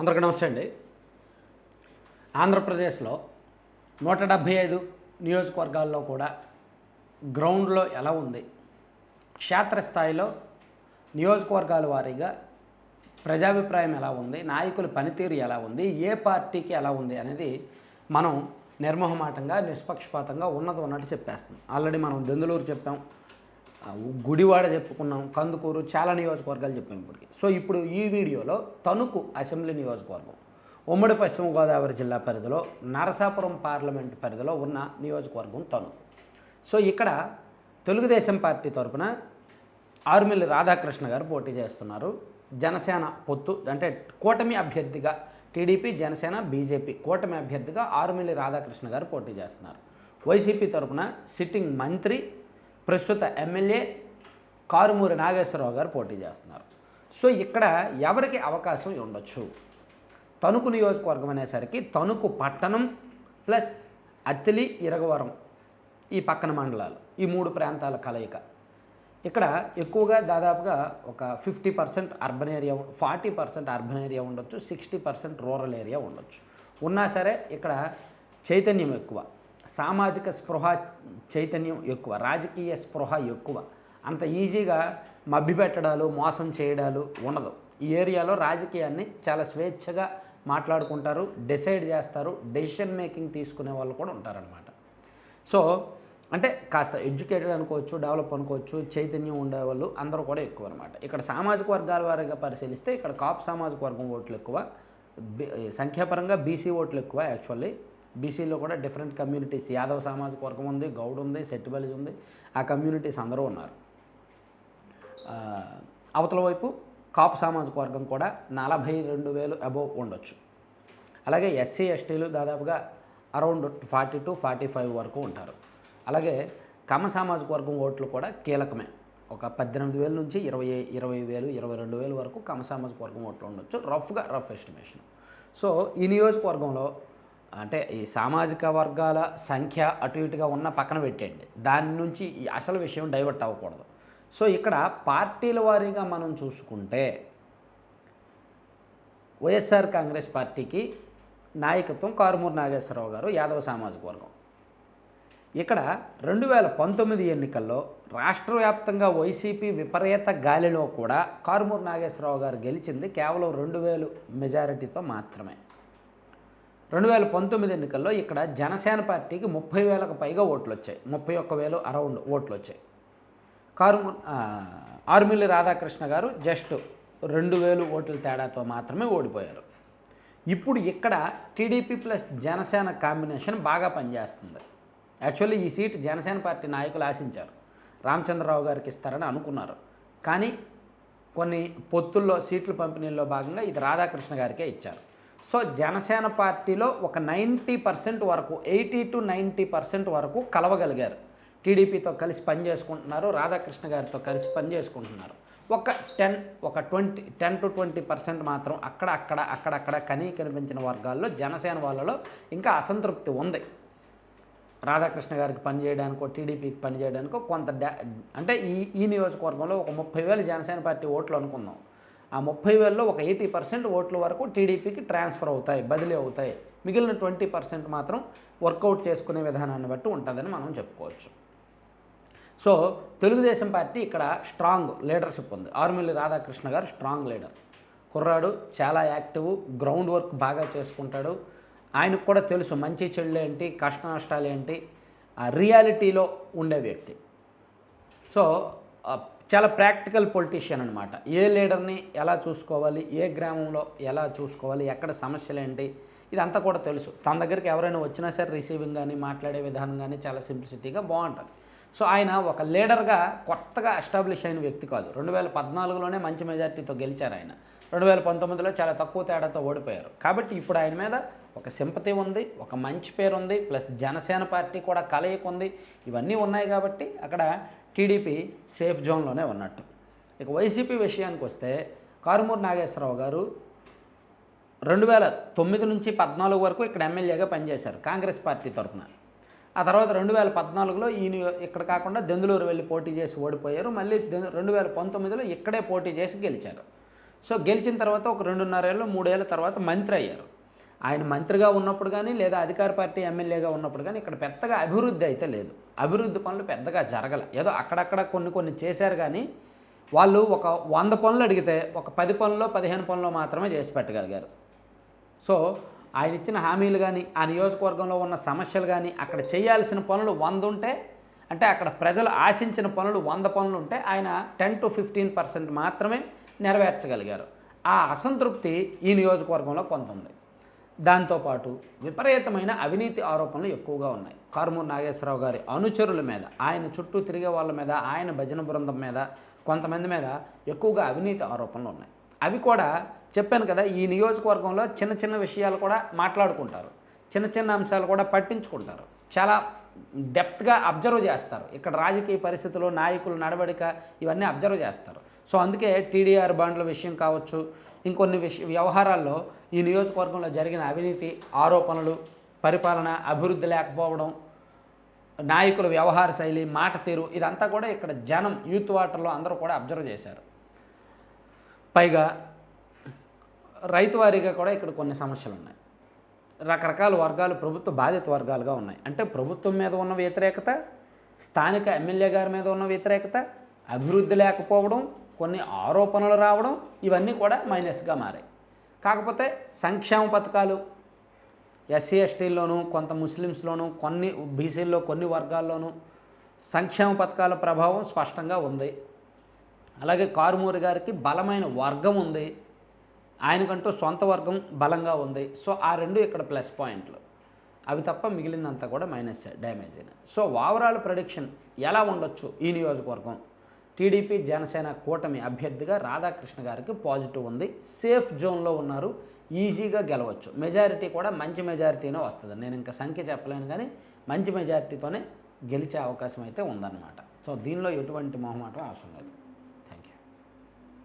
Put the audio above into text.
అందరికీ నమస్తే అండి. ఆంధ్రప్రదేశ్లో నూట డెబ్భై ఐదు నియోజకవర్గాల్లో కూడా గ్రౌండ్లో ఎలా ఉంది? క్షేత్రస్థాయిలో నియోజకవర్గాల వారీగా ప్రజాభిప్రాయం ఎలా ఉంది? నాయకుల పనితీరు ఎలా ఉంది? ఏ పార్టీకి ఎలా ఉంది అనేది మనం నిర్మోహమాటంగా నిష్పక్షపాతంగా ఉన్నది ఉన్నట్టు చెప్పేస్తాం ఆల్రెడీ మనం దెందులూరు చెప్పాం. గుడివాడ చెప్పుకున్నాం కందుకూరు చాలా నియోజకవర్గాలు చెప్పాం ఇప్పటికి. సో ఇప్పుడు ఈ వీడియోలో తణుకు అసెంబ్లీ నియోజకవర్గం ఉమ్మడి పశ్చిమ గోదావరి జిల్లా పరిధిలో నరసాపురం పార్లమెంట్ పరిధిలో ఉన్న నియోజకవర్గం తణుకు. సో ఇక్కడ తెలుగుదేశం పార్టీ తరపున ఆరుమిల్లి రాధాకృష్ణ గారు పోటీ చేస్తున్నారు. జనసేన పొత్తు అంటే కూటమి అభ్యర్థిగా టీడీపీ జనసేన బీజేపీ కూటమి అభ్యర్థిగా ఆరుమిల్లి రాధాకృష్ణ గారు పోటీ చేస్తున్నారు. వైసీపీ తరఫున సిట్టింగ్ మంత్రి ప్రస్తుత ఎమ్మెల్యే కారుమూరి నాగేశ్వరరావు గారు పోటీ చేస్తున్నారు. సో ఇక్కడ ఎవరికి అవకాశం ఉండొచ్చు? తణుకు నియోజకవర్గం అనేసరికి తణుకు పట్టణం ప్లస్ అత్తిలి ఇరగవరం ఈ పక్కన మండలాలు ఈ మూడు ప్రాంతాల కలయిక. ఇక్కడ ఎక్కువగా దాదాపుగా ఒక fifty percent urban area forty percent urban area ఉండొచ్చు సిక్స్టీ పర్సెంట్ రూరల్ ఏరియా ఉండొచ్చు. ఉన్నా సరే ఇక్కడ చైతన్యం ఎక్కువ. సామాజిక స్పృహ చైతన్యం ఎక్కువ రాజకీయ స్పృహ ఎక్కువ. అంత ఈజీగా మభ్యపెట్టడాలు మోసం చేయడాలు ఉండదు. ఈ ఏరియాలో రాజకీయాన్ని చాలా స్వేచ్ఛగా మాట్లాడుకుంటారు డిసైడ్ చేస్తారు డెసిషన్ మేకింగ్ తీసుకునే వాళ్ళు కూడా ఉంటారనమాట సో అంటే కాస్త ఎడ్యుకేటెడ్ అనుకోవచ్చు డెవలప్ అనుకోవచ్చు చైతన్యం ఉండేవాళ్ళు అందరూ కూడా ఎక్కువ అనమాట ఇక్కడ సామాజిక వర్గాల వారిగా పరిశీలిస్తే ఇక్కడ కాపు సామాజిక వర్గం ఓట్లు ఎక్కువ సంఖ్యాపరంగా బీసీ ఓట్లు ఎక్కువ యాక్చువల్లీ. బీసీలో కూడా డిఫరెంట్ కమ్యూనిటీస్ యాదవ్ సామాజిక వర్గం ఉంది గౌడ్ ఉంది సెట్టిబలిజ్ ఉంది. ఆ కమ్యూనిటీస్ అందరూ ఉన్నారు. అవతల వైపు కాపు సామాజిక వర్గం కూడా నలభై రెండు వేలు అబోవ్ ఉండొచ్చు. అలాగే ఎస్సీ ఎస్టీలు దాదాపుగా around forty to forty five వరకు ఉంటారు. అలాగే కమ సామాజిక వర్గం ఓట్లు కూడా కీలకమే. ఒక పద్దెనిమిది వేల నుంచి ఇరవై ఇరవై వేలు ఇరవై రెండు వేలు వరకు కమ సామాజిక వర్గం ఓట్లు ఉండొచ్చు. రఫ్గా రఫ్ ఎస్టిమేషన్. సో ఈ నియోజకవర్గంలో అంటే ఈ సామాజిక వర్గాల సంఖ్య అటు ఇటుగా ఉన్న పక్కన పెట్టేయండి. దాని నుంచి అసలు విషయం డైవర్ట్ అవ్వకూడదు. సో ఇక్కడ పార్టీల వారీగా మనం చూసుకుంటే వైఎస్ఆర్ కాంగ్రెస్ పార్టీకి నాయకత్వం కారుమూరు నాగేశ్వరరావు గారు యాదవ సామాజిక వర్గం. ఇక్కడ రెండు వేల పంతొమ్మిది ఎన్నికల్లో రాష్ట్ర వ్యాప్తంగా వైసీపీ విపరీత గాలిలో కూడా కారుమూరు నాగేశ్వరరావు గారు గెలిచింది కేవలం రెండు వేలు మెజారిటీతో మాత్రమే. రెండు వేల పంతొమ్మిది ఎన్నికల్లో ఇక్కడ జనసేన పార్టీకి ముప్పై వేలకు పైగా ఓట్లు వచ్చాయి ముప్పై ఒక్క వేలు అరౌండ్ ఓట్లు వచ్చాయి కారు ఆర్మిల్లి రాధాకృష్ణ గారు జస్ట్ రెండు వేలు ఓట్ల తేడాతో మాత్రమే ఓడిపోయారు. ఇప్పుడు ఇక్కడ టీడీపీ ప్లస్ జనసేన కాంబినేషన్ బాగా పనిచేస్తుంది. యాక్చువల్లీ ఈ సీట్ జనసేన పార్టీ నాయకులు ఆశించారు. రామచంద్రరావు గారికి ఇస్తారని అనుకున్నారు. కానీ కొన్ని పొత్తుల్లో సీట్లు పంపిణీల్లో భాగంగా ఇది రాధాకృష్ణ గారికే ఇచ్చారు. సో జనసేన పార్టీలో ఒక నైంటీ పర్సెంట్ వరకు ఎయిటీ టు నైంటీ పర్సెంట్ వరకు కలవగలిగారు. టీడీపీతో కలిసి పనిచేసుకుంటున్నారు రాధాకృష్ణ గారితో కలిసి పనిచేసుకుంటున్నారు ఒక టెన్ ఒక twenty ten to twenty percent మాత్రం అక్కడ అక్కడ అక్కడక్కడ కనీ కనిపించిన వర్గాల్లో జనసేన వాళ్ళలో ఇంకా అసంతృప్తి ఉంది. రాధాకృష్ణ గారికి పనిచేయడానికో టీడీపీకి పనిచేయడానికో కొంత డా అంటే ఈ ఈ నియోజకవర్గంలో ఒక ముప్పై వేలు జనసేన పార్టీ ఓట్లు అనుకుందాం. ఆ ముప్పై వేలలో ఒక ఎయిటీ పర్సెంట్ ఓట్ల వరకు టీడీపీకి ట్రాన్స్ఫర్ అవుతాయి బదిలీ అవుతాయి. మిగిలిన ట్వంటీ పర్సెంట్ మాత్రం వర్కౌట్ చేసుకునే విధానాన్ని బట్టి ఉంటుందని మనం చెప్పుకోవచ్చు. సో తెలుగుదేశం పార్టీ ఇక్కడ స్ట్రాంగ్ లీడర్షిప్ ఉంది. ఆర్మిల్లి రాధాకృష్ణ గారు స్ట్రాంగ్ లీడర్. కుర్రాడు చాలా యాక్టివ్ గ్రౌండ్ వర్క్ బాగా చేసుకుంటాడు. ఆయనకు కూడా తెలుసు మంచి చెడులు ఏంటి కష్ట నష్టాలు ఏంటి. ఆ రియాలిటీలో ఉండే వ్యక్తి. సో చాలా ప్రాక్టికల్ పొలిటీషియన్ అనమాట ఏ లీడర్ని ఎలా చూసుకోవాలి ఏ గ్రామంలో ఎలా చూసుకోవాలి ఎక్కడ సమస్యలు ఏంటి ఇదంతా కూడా తెలుసు. తన దగ్గరికి ఎవరైనా వచ్చినా సరే రిసీవింగ్ కానీ మాట్లాడే విధానం కానీ చాలా సింప్లిసిటీగా బాగుంటుంది. సో ఆయన ఒక లీడర్గా కొత్తగా ఎస్టాబ్లిష్ అయిన వ్యక్తి కాదు. రెండు వేల పద్నాలుగులోనే మంచి మెజార్టీతో గెలిచారు ఆయన. రెండు వేల పంతొమ్మిదిలో చాలా తక్కువ తేడాతో ఓడిపోయారు. కాబట్టి ఇప్పుడు ఆయన మీద ఒక సింపతి ఉంది ఒక మంచి పేరు ఉంది ప్లస్ జనసేన పార్టీ కూడా కలయిక ఉంది. ఇవన్నీ ఉన్నాయి కాబట్టి అక్కడ టీడీపీ సేఫ్ జోన్లోనే ఉన్నట్టు. ఇక వైసీపీ విషయానికి వస్తే కారుమూరు నాగేశ్వరరావు గారు రెండు వేల తొమ్మిది నుంచి పద్నాలుగు వరకు ఇక్కడ ఎమ్మెల్యేగా పనిచేశారు కాంగ్రెస్ పార్టీ తరఫున. ఆ తర్వాత రెండు వేల పద్నాలుగులో ఈయన ఇక్కడ కాకుండా దెందులూరు వెళ్ళి పోటీ చేసి ఓడిపోయారు. మళ్ళీ దె- రెండు వేల పంతొమ్మిదిలో ఇక్కడే పోటీ చేసి గెలిచారు. సో గెలిచిన తర్వాత ఒక రెండున్నరేళ్ళు మూడేళ్ళ తర్వాత మంత్రి అయ్యారు. ఆయన మంత్రిగా ఉన్నప్పుడు కానీ లేదా అధికార పార్టీ ఎమ్మెల్యేగా ఉన్నప్పుడు కానీ ఇక్కడ పెద్దగా అభివృద్ధి అయితే లేదు. అభివృద్ధి పనులు పెద్దగా జరగల. ఏదో అక్కడక్కడ కొన్ని కొన్ని చేశారు కానీ వాళ్ళు ఒక వంద పనులు అడిగితే ఒక పది పనుల్లో పదిహేను పనులు మాత్రమే చేసి పెట్టగలిగారు. సో ఆయన ఇచ్చిన హామీలు కానీ ఆ నియోజకవర్గంలో ఉన్న సమస్యలు కానీ అక్కడ చేయాల్సిన పనులు వంద ఉంటే అంటే అక్కడ ప్రజలు ఆశించిన పనులు వంద పనులు ఉంటే ఆయన టెన్ టు ఫిఫ్టీన్ పర్సెంట్ మాత్రమే నెరవేర్చగలిగారు. ఆ అసంతృప్తి ఈ నియోజకవర్గంలో కొంత ఉంది. దాంతోపాటు విపరీతమైన అవినీతి ఆరోపణలు ఎక్కువగా ఉన్నాయి. కారుమూరు నాగేశ్వరరావు గారి అనుచరుల మీద ఆయన చుట్టూ తిరిగే వాళ్ళ మీద ఆయన భజన బృందం మీద కొంతమంది మీద ఎక్కువగా అవినీతి ఆరోపణలు ఉన్నాయి. అవి కూడా చెప్పాను కదా ఈ నియోజకవర్గంలో చిన్న చిన్న విషయాలు కూడా మాట్లాడుకుంటారు. చిన్న చిన్న అంశాలు కూడా పట్టించుకుంటారు. చాలా డెప్త్గా అబ్జర్వ్ చేస్తారు. ఇక్కడ రాజకీయ పరిస్థితులు నాయకుల నడవడిక ఇవన్నీ అబ్జర్వ్ చేస్తారు. సో అందుకే టీడీఆర్ బాండ్ల విషయం కావచ్చు ఇంకొన్ని విష వ్యవహారాల్లో ఈ నియోజకవర్గంలో జరిగిన అవినీతి ఆరోపణలు పరిపాలన అభివృద్ధి లేకపోవడం నాయకుల వ్యవహార శైలి మాట తీరు ఇదంతా కూడా ఇక్కడ జనం యూత్ వాటర్లో అందరూ కూడా అబ్జర్వ్ చేశారు. పైగా రైతు వారీగా కూడా ఇక్కడ కొన్ని సమస్యలు ఉన్నాయి రకరకాల వర్గాలు ప్రభుత్వ బాధిత వర్గాలుగా ఉన్నాయి. అంటే ప్రభుత్వం మీద ఉన్న వ్యతిరేకత స్థానిక ఎమ్మెల్యే గారి మీద ఉన్న వ్యతిరేకత అభివృద్ధి లేకపోవడం కొన్ని ఆరోపణలు రావడం ఇవన్నీ కూడా మైనస్గా మారాయి. కాకపోతే సంక్షేమ పథకాలు ఎస్సీ ఎస్టీల్లోనూ కొంత ముస్లిమ్స్లోనూ కొన్ని బీసీల్లో కొన్ని వర్గాల్లోనూ సంక్షేమ పథకాల ప్రభావం స్పష్టంగా ఉంది. అలాగే కారుమూరి గారికి బలమైన వర్గం ఉంది. ఆయనకంటూ సొంత వర్గం బలంగా ఉంది. సో ఆ రెండు ఇక్కడ ప్లస్ పాయింట్లు. అవి తప్ప మిగిలిందంతా కూడా మైనస్ డ్యామేజ్ అయినాయి. సో ఓవరాల్ ప్రొడిక్షన్ ఎలా ఉండొచ్చు ఈ నియోజకవర్గం? టీడీపీ జనసేన కూటమి అభ్యర్థిగా రాధాకృష్ణ గారికి పాజిటివ్ ఉంది. సేఫ్ జోన్లో ఉన్నారు. ఈజీగా గెలవచ్చు. మెజారిటీ కూడా మంచి మెజారిటీనే వస్తుంది. నేను ఇంకా సంఖ్య చెప్పలేను కానీ మంచి మెజారిటీతోనే గెలిచే అవకాశం అయితే ఉందన్నమాట. సో దీనిలో ఎటువంటి మొహమాటం అవసరం లేదు.